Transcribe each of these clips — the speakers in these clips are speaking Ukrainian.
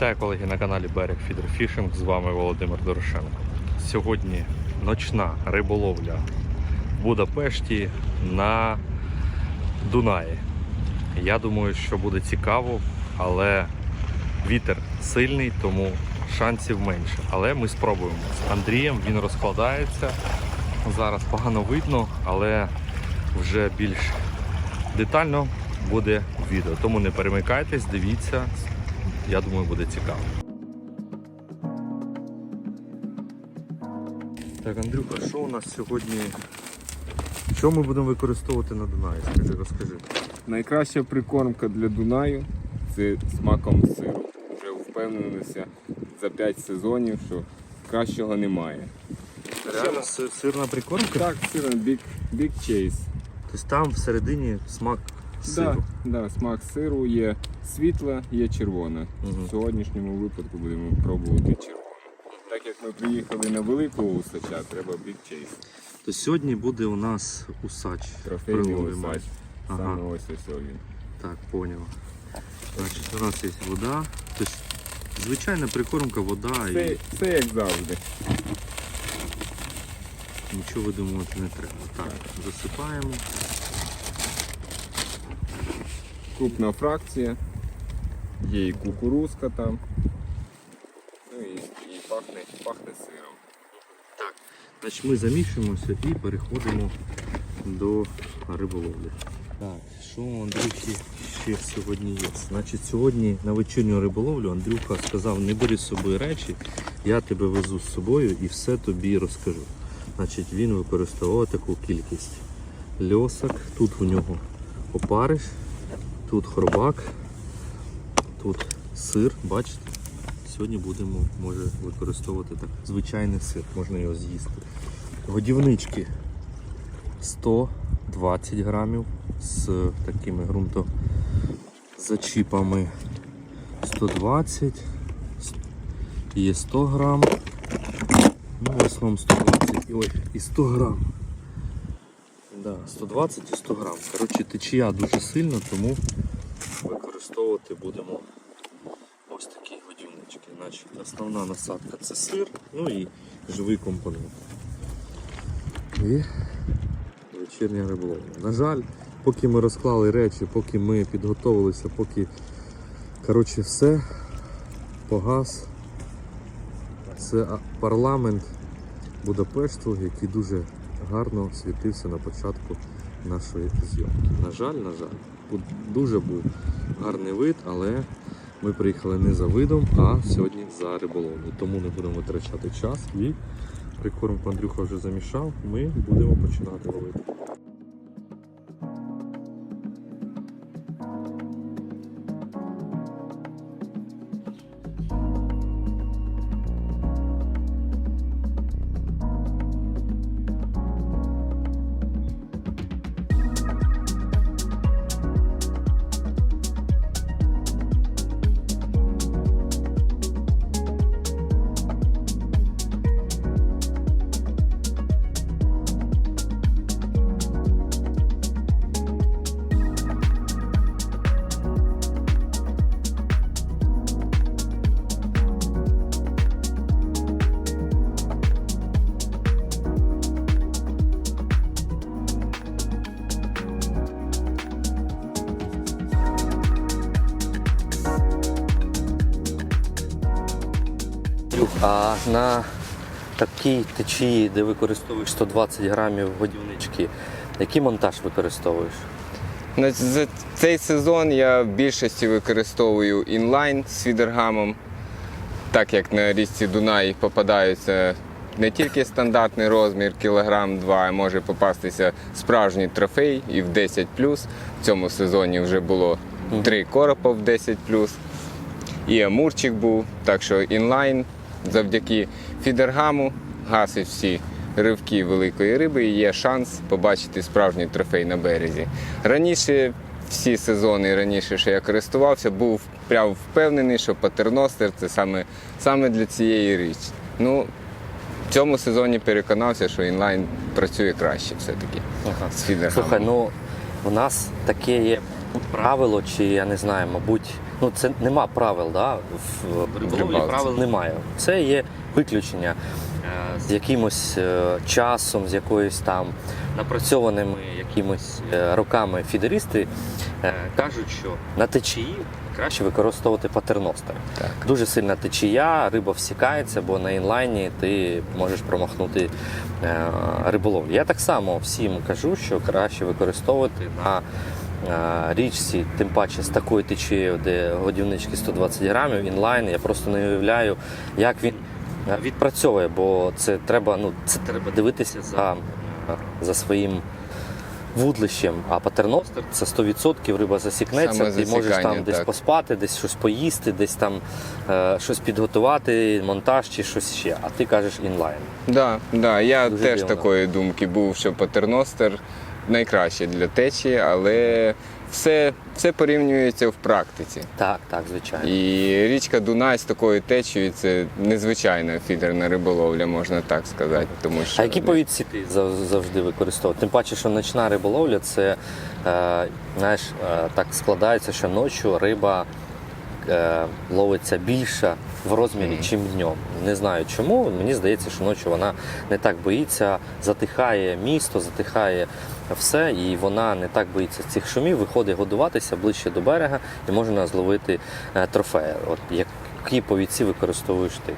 Вітаю колеги на каналі Берег Фідер Фішинг. З вами Володимир Дорошенко. Сьогодні ночна риболовля в Будапешті на Дунаї. Я думаю, що буде цікаво, але вітер сильний, тому шансів менше. Але ми спробуємо. З Андрієм він розкладається. Зараз погано видно, але вже більш детально буде відео. Тому не перемикайтесь, дивіться. Я думаю, буде цікаво. Так, Андрюха, що у нас сьогодні? Що ми будемо використовувати на Дунаї? Скажи, розкажи. Найкраща прикормка для Дунаю це смаком сиру. Вже впевнилися за 5 сезонів, що кращого немає. Реально сирна прикормка? Так, сир Big, Big Chase. Тобто там всередині смак сиру. Да, да, смак сиру є світла, є червона. Мгм. В сьогоднішньому випадку будемо пробувати червону. Так як ми приїхали на великого усача, треба Big Chase. То сьогодні буде у нас усач. Трофейний Приловимо. усач. Ага. Ось ось він. Так, поняв. Значить, у нас є вода. Тобто, звичайна прикормка, вода Це, і це як завжди. нічого видумувати не треба. Так, засипаємо. крупна фракція, є і кукурузка там. Ну і, і пахне, пахне сиром. Значить, ми замішуємося і переходимо до риболовлі. Так, що у Андрюхи ще сьогодні є? Значить, сьогодні на вечірню риболовлю Андрюха сказав, не бери з собою речі, я тебе везу з собою і все тобі розкажу. Значить, він використовував таку кількість льосок. Тут у нього опариш, тут хробак, тут сир, бачите? Сьогодні будемо може використовувати так звичайний сир, можна його з'їсти. Годівнички 120 грамів з такими ґрунтозачіпами 120, є 100 грам, ну в основному 120 і, ой, і 100 грам. Да, 120 і 100 грам. Коротше, течія дуже сильна, тому використовувати будемо ось такі годівнички. Значить, основна насадка це сир, ну і живий компонент. І вечірня риболовля. На жаль, поки ми розклали речі, поки ми підготовилися, поки коротше, все погас. Це парламент Будапешту, який дуже гарно світився на початку нашої зйомки. На жаль, на жаль, дуже був гарний вид, але ми приїхали не за видом, а сьогодні за риболовлю. Тому не будемо витрачати час і прикормку Андрюха вже замішав. Ми будемо починати ловити. Андрюх, а на такій течії, де використовуєш 120 грамів годівнички, який монтаж використовуєш? За цей сезон я в більшості використовую інлайн з фідергамом, так як на річці Дунай попадаються не тільки стандартний розмір кілограм 2, а може попастися справжній трофей і в 10 В цьому сезоні вже було три коропа в 10 і амурчик був. Так що інлайн завдяки фідергаму гасить всі ривки великої риби і є шанс побачити справжній трофей на березі. Раніше, всі сезони раніше, що я користувався, був прям впевнений, що патерностер це саме, саме для цієї річі. Ну, в цьому сезоні переконався, що інлайн працює краще все-таки з фідергамом. Слухай, ну у нас таке є правило, чи я не знаю, мабуть, ну це нема правил, да? в риболовлі правил немає. Це є виключення з якимось е, часом, з якоюсь там напрацьованими якимось е, роками фідерісти е, кажуть, що на течії краще використовувати патерностер. Так. Дуже сильна течія, риба всікається, бо на інлайні ти можеш промахнути риболовлю. Я так само всім кажу, що краще використовувати на річці, тим паче з такою течією, де годівнички 120 грамів, інлайн. Я просто не уявляю, як він е, відпрацьовує, бо це треба, ну, це треба дивитися за, е, за своїм. Вудлищем, а патерностер це 100% риба засікнеться, ти можеш там засікання, десь поспати, десь щось поїсти, десь там е, щось підготувати, монтаж чи щось ще. А ти кажеш інлайн. Да, да, я Дуже теж дивно. такої думки був, що патерностер найкраще для течії, але все, все порівнюється в практиці. Так, так, звичайно. І річка Дунай з такою течією це незвичайна фідерна риболовля, можна так сказати. Тому що А які повідці ти завжди використовуєш? Тим паче, що ночна риболовля це е, знаєш, е, так складається, що ночі риба е, ловиться більша в розмірі, чим днем. Не знаю чому. Мені здається, що ночі вона не так боїться, затихає місто, затихає все, і вона не так боїться цих шумів, виходить годуватися ближче до берега і можна зловити е, трофеї. От які повідці використовуєш ти?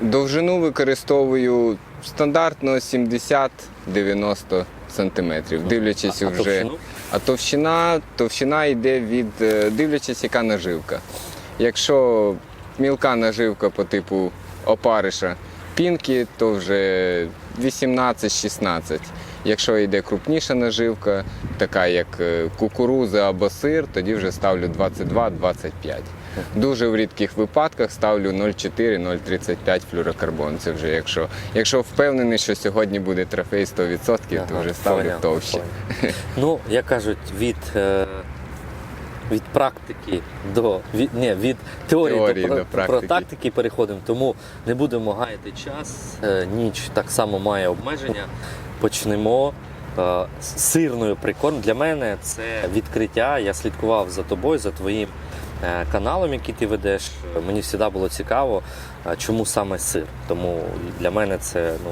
довжину використовую стандартно 70-90 сантиметрів, дивлячись А- а вже. А товщина, товщина йде від е, дивлячись, яка наживка. Якщо мілка наживка по типу опариша пінки, то вже 18-16. Якщо йде крупніша наживка, така як е, кукуруза або сир, тоді вже ставлю 22-25. Дуже в рідких випадках ставлю 0,4-0,35 флюрокарбон. Це вже якщо, якщо впевнений, що сьогодні буде трофей 100%, то вже ставлю поняв, товще. поняв. Ну, як кажуть, від, е, від практики до від, ні, від теорії, Теорії до, до про, практики. про тактики переходимо, тому не будемо гаяти час. Е, ніч так само має обмеження. Почнемо. е, з Сирною прикорм для мене це відкриття. Я слідкував за тобою, за твоїм е, каналом, який ти ведеш. Мені завжди було цікаво, е, чому саме сир. Тому для мене це ну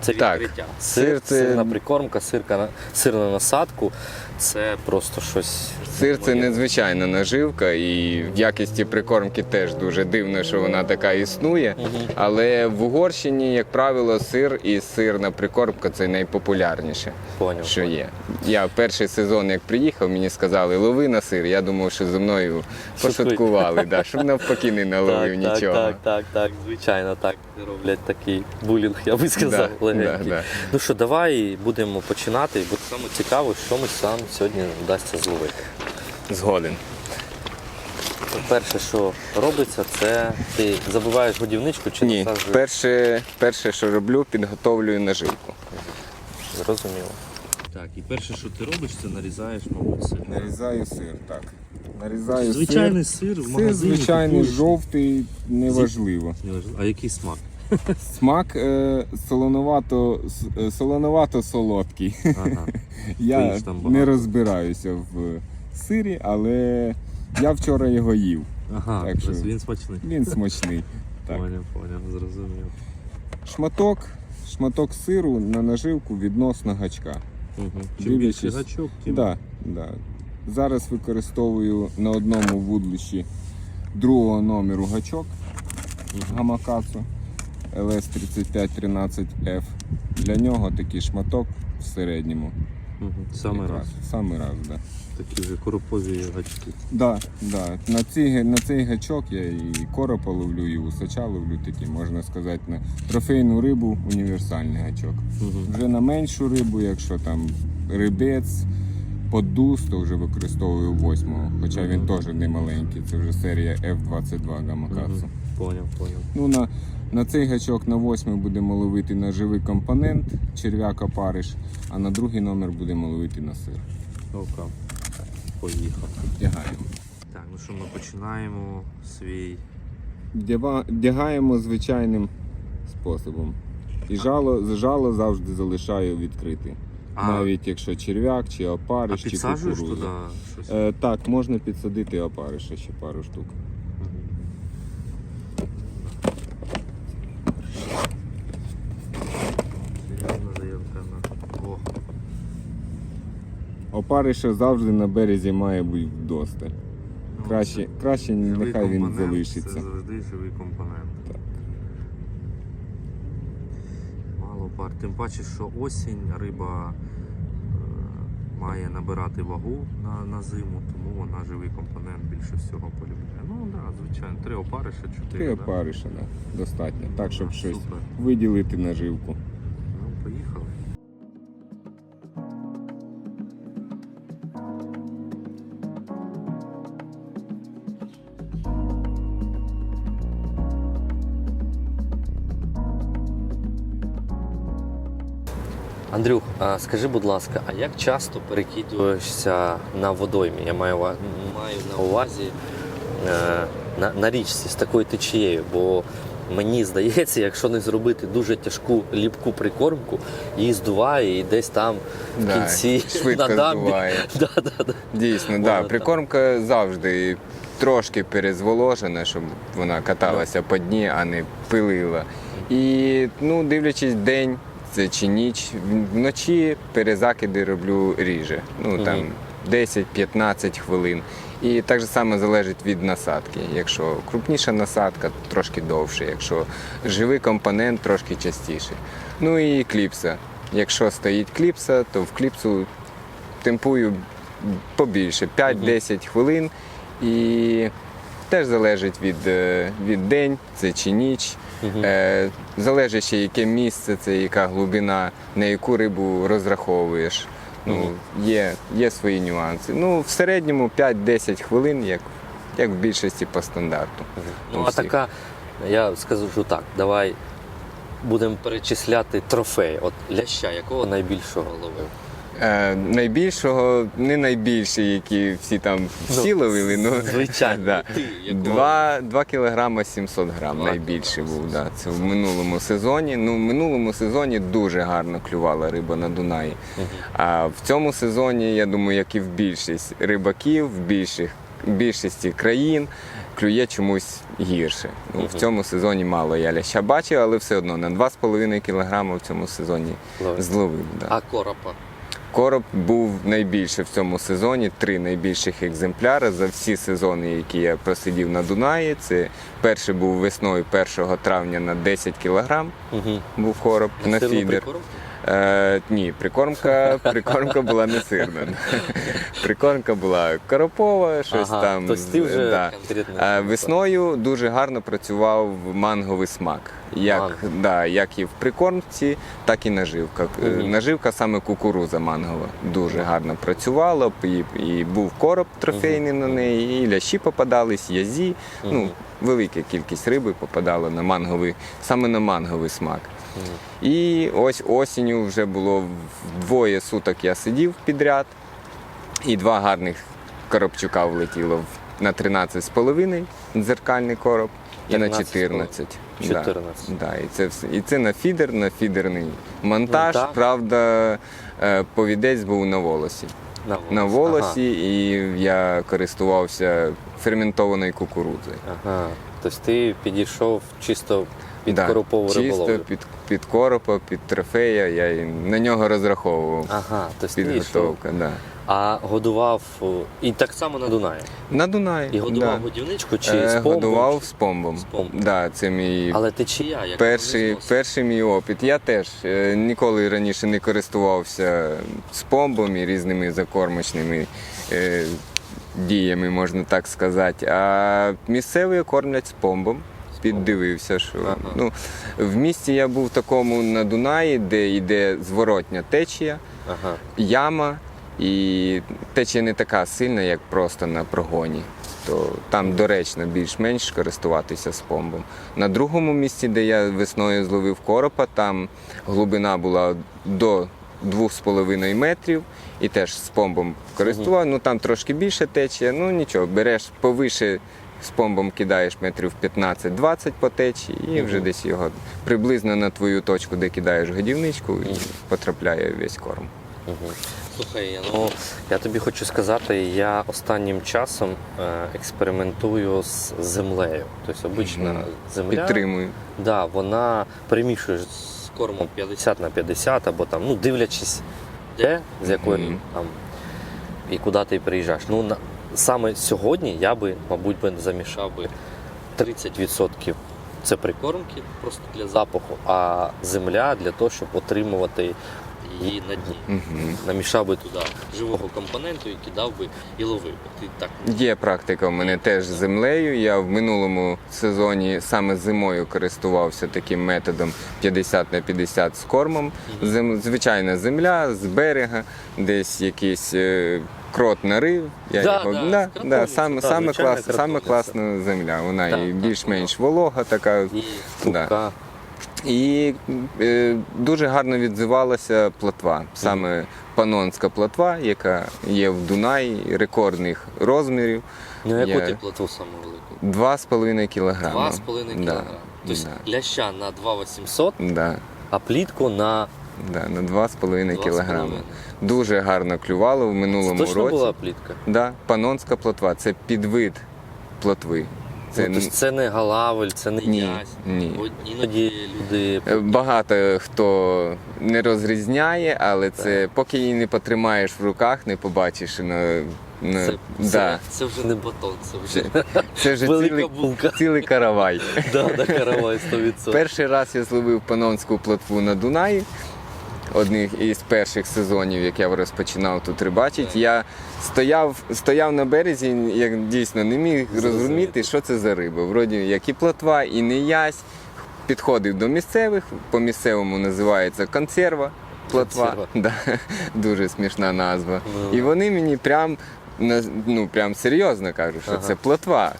це Так, сир Сир, це- сирна прикормка, сирка сир на насадку. Це просто щось. Сир це незвичайна наживка, і в якісті прикормки теж дуже дивно, що вона така існує. Але в Угорщині, як правило, сир і сирна прикормка це найпопулярніше, Поняв, що є. Я перший сезон, як приїхав, мені сказали, лови на сир. Я думав, що зі мною пошуткували, да, щоб навпаки не наловив так, нічого. Так, так, так, звичайно, так роблять такий булінг, я би сказав, Да, легенький. да, да. Ну що, давай будемо починати, бо саме цікаво, що ми сам сьогодні вдасться зловити. Згоден. Перше, що робиться, це ти забиваєш годівничку чи Ні, насаджуєш? перше, перше, що роблю, підготовлюю наживку. Зрозуміло. Так, і перше, що ти робиш, це нарізаєш, мабуть, сир. Нарізаю сир, так. Нарізаю Звичайний сир. сир в Сир магазині. звичайний, купуєш. жовтий, неважливо. Неважливо. А який смак? Смак е, солоновато, с- е, солоновато-солодкий. Ага. Я не розбираюся в сирі, але я вчора його їв. Ага, Так що- він смачний. Він смачний. Так. Поняв, поняв, зрозумів. Шматок, шматок сиру на наживку відносно гачка. Угу. Чим більше гачок, тим Да, да. Зараз використовую на одному вудлищі другого номеру гачок Гамакацу LS3513F. Для нього такий шматок в середньому. Угу. Саме раз. Саме раз, да. Такі вже коропові гачки. Да, да. На, цей, на цей гачок я і коропа ловлю, і усача ловлю такі, можна сказати, на трофейну рибу універсальний гачок. Угу. Вже на меншу рибу, якщо там рибець, поддус, то вже використовую восьмого. Хоча він теж не маленький, це вже серія F22 Гамакацу. Поняв, поняв. Ну, на, на цей гачок на восьмий будемо ловити на живий компонент, черв'як опариш, а на другий номер будемо ловити на сир. Ока. Поїхав. Вдягаємо. Так, ну що, ми починаємо свій. Вдягаємо звичайним способом. І жало, жало завжди залишаю відкрите. А- Навіть якщо черв'як, чи А опариш, чи підсаджуєш кукуруза. туди щось? Е, так, можна підсадити опариша ще пару штук. Опариша завжди на березі має бути вдосталь. ну, Краще, краще живий нехай він залишиться. Це завжди живий компонент. Так. Мало пар. Тим паче, що осінь риба е, має набирати вагу на, на зиму, тому вона живий компонент більше всього полюбляє. Ну так, да, звичайно, три опариша, чотири. Три да? опариша, да, достатньо. Так, щоб щось Супер. виділити наживку. Скажи, будь ласка, а як часто перекидуєшся на водоймі? Я маю, маю на увазі е, на, на річці з такою течією, бо мені здається, якщо не зробити дуже тяжку ліпку прикормку, її здуває і десь там в Да, кінці швидко на дамбі. здуває. Да, да, да. Дійсно, Вона да. Прикормка завжди трошки перезволожена, щоб вона каталася по дні, а не пилила. І ну, дивлячись день це чи ніч, вночі перезакиди роблю ріже. Ну там 10-15 хвилин. І так же само залежить від насадки. Якщо крупніша насадка, то трошки довше. Якщо живий компонент, трошки частіше. Ну і кліпса. Якщо стоїть кліпса, то в кліпсу темпую побільше 5-10 хвилин. І теж залежить від, е, від день, це чи ніч. Мгм. Е, залежить ще яке місце, це яка глибина, на яку рибу розраховуєш. Ну, Мгм. є, є свої нюанси. Ну, в середньому 5-10 хвилин, як, як в більшості по стандарту. Ну, а така, я скажу так, давай будемо перечисляти трофеї. От ляща, якого найбільшого ловив? Е, найбільшого, не найбільший, які всі там всі ловили, ну, звичайно, да. 2, 2 кілограма 700 грам Два найбільший був. Да. Це в минулому сезоні. Ну, в минулому сезоні дуже гарно клювала риба на Дунаї. А в цьому сезоні, я думаю, як і в більшість рибаків, в більших, більшості країн клює чомусь гірше. Ну, В цьому сезоні мало я ляща бачив, але все одно на 2,5 кілограма в цьому сезоні зловив. Да. А коропа? Короб був найбільше в цьому сезоні. Три найбільших екземпляри за всі сезони, які я просидів на Дунаї. Це перший був весною 1 травня на 10 кілограм. Угу. Був короб на фідер. Е, ні, прикормка, прикормка була не сирна. Прикормка була коропова, щось ага, там. Тобто ти вже да. конкретно. Весною дуже гарно працював манговий смак. Як, Манго. да, як і в прикормці, так і наживка. Е, Мгм. Наживка саме кукуруза мангова. Дуже гарно працювала, і, і був короб трофейний на неї, і лящі попадались, язі. Ну, велика кількість риби попадала на манговий, саме на манговий смак. І ось осінню вже було двоє суток я сидів підряд, і два гарних коробчука влетіло на 13,5 дзеркальний короб і на 14. 14. Да, да, і, це, все- і це на фідер, на фідерний монтаж. Монтаж. Правда, е, повідець був на волосі. На волосі. На волосі, і я користувався ферментованою кукурудзою. Ага. ага. Тобто ти підійшов чисто під Да, коропову Чисто риболовлю. під, під коропа, під трофея, я і на нього розраховував. Ага, ти Підготовка, да. а годував і так само на Дунаї. На Дунаї. І годував да. годівничку чи Е, з помпом? годував з помбом. З помпом. Да, це мій Але течія, як перший, перший мій опит. Я теж е, ніколи раніше не користувався з помбом і різними закормочними е, діями, можна так сказати. А місцеві кормлять з помбом. Піддивився, що Ага. ну, в місті я був такому на Дунаї, де йде зворотня течія. Ага. яма, і течія не така сильна, як просто на прогоні. То там доречно більш-менш користуватися спомбом. На другому місці, де я весною зловив коропа, там глибина була до 2,5 метрів і теж з помбом користував. Ну там трошки більше течія, ну нічого, береш повише. З помбом кидаєш метрів 15-20 по течії і вже десь його приблизно на твою точку, де кидаєш годівничку, і потрапляє весь корм. Слухай, ну я тобі хочу сказати, я останнім часом е, експериментую з землею. Тобто обична земля, Підтримую. да, вона перемішуєш з кормом 50 на 50, або там, ну, дивлячись, де, з якої там і куди ти приїжджаєш. Ну, на, саме сьогодні я би, мабуть, би замішав би 30% це прикормки просто для запаху, а земля для того, щоб отримувати її на дні. Угу. Намішав би туди живого компоненту і кидав би і ловив. би. Ти так Є практика у мене теж з землею. Я в минулому сезоні саме зимою користувався таким методом 50 на 50 з кормом. Зем... Звичайна земля з берега, десь якийсь е, крот нарив. Я Да, його... да, да, да, саме, да, саме, клас... саме класна земля. Вона і більш-менш волога така. і Да. І е, дуже гарно відзивалася плотва. Саме панонська плотва, яка є в Дунаї рекордних розмірів. Ну, яку ти плату саму велику? 2,5 кілограми. 2,5 Да, кілограма. Тобто да. ляща на 2,800, Да, а плітку на да, на 2,5 2,5. кілограми. Дуже гарно клювало в Це минулому точно році. була плітка? Да, панонська плотва це підвид плотви. Це Це, ну, тобто це не галавель, це не Ні, ясь. ні. Бо іноді люди Е, Багато хто не розрізняє, але це поки її не потримаєш в руках, не побачиш на, на це, да. це, це вже не батон, це вже Це вже велика цілий, булка. цілий каравай. да, да, каравай 100%. Перший раз я зловив панонську плотву на Дунаї. Одних із перших сезонів, як я розпочинав тут рибачити, я стояв, стояв на березі, як дійсно не міг Зрозуміти. зрозуміти, що це за риба. Вроді як і плотва, і не ясь. Підходив до місцевих, по місцевому називається консерва. Плотва. Да, дуже смішна назва. Ну. І вони мені прям, ну, прям серйозно кажуть, що Ага. це плотва.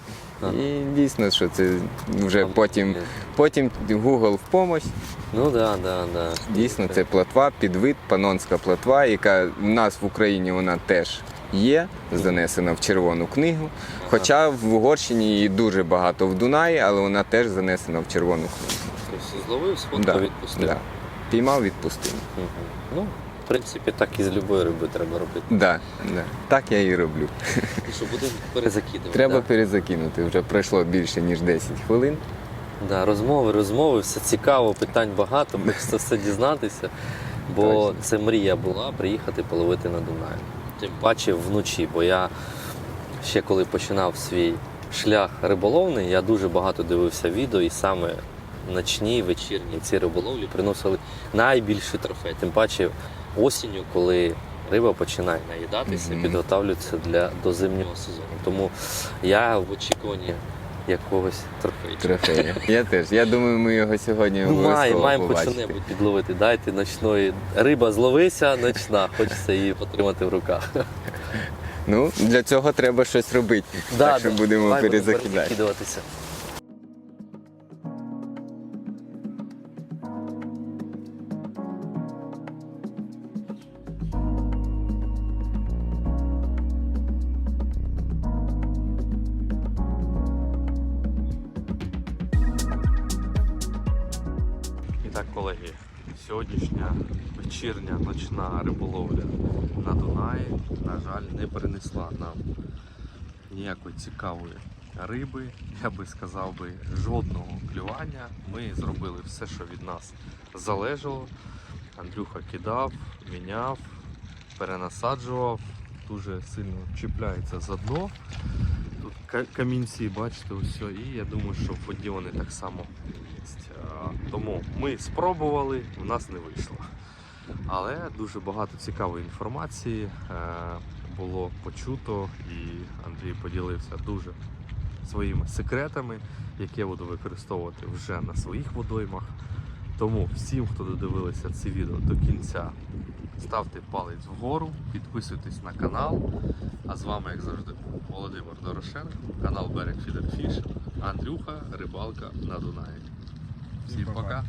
Ага. І дійсно, що це вже потім, потім Google в помощь. Ну да, да, да. Дійсно, це плотва, підвид, панонська плотва, яка в нас в Україні вона теж є, занесена в червону книгу. Хоча в Угорщині її дуже багато в Дунаї, але вона теж занесена в червону книгу. Тобто зловив, сфоткав, відпустив. да. Піймав, відпустив. Мгм. Ну, принципі, так і з любої риби треба робити. Да, да. Так я і роблю. І що будемо перезакидувати. Треба да? перезакинути. Вже пройшло більше ніж 10 хвилин. Да, розмови, розмови, все цікаво, питань багато, хочеться все дізнатися. Бо Точно. це мрія була приїхати половити на Дунаю. Тим паче вночі, бо я ще коли починав свій шлях риболовний, я дуже багато дивився відео, і саме ночні, вечірні ці риболовлі приносили найбільший трофей. Тим паче осінню, коли риба починає наїдатися, Мгм. підготавлюється для до зимнього сезону. Тому я в очікуванні якогось. Трофея. Я теж. Я думаю, ми його сьогодні Ну, маємо, обов'язково маємо хоч побачити. що-небудь підловити. Дайте ночної. Риба зловися, ночна. Хочеться її потримати в руках. Ну, для цього треба щось робити. так що будемо Давай перезакидати. Так, колеги, сьогоднішня вечірня ночна риболовля на Дунаї, на жаль, не принесла нам ніякої цікавої риби. Я би сказав би жодного клювання. Ми зробили все, що від нас залежало. Андрюха кидав, міняв, перенасаджував, дуже сильно чіпляється за дно. Тут камінці, бачите, все. І я думаю, що в воді вони так само Тому ми спробували, в нас не вийшло. Але дуже багато цікавої інформації е, було почуто, і Андрій поділився дуже своїми секретами, які я буду використовувати вже на своїх водоймах. Тому всім, хто додивилися це відео до кінця, ставте палець вгору, підписуйтесь на канал. А з вами, як завжди, Володимир Дорошенко, канал Берег Фідер Фіш, Андрюха, рибалка на Дунаї. Всім пока.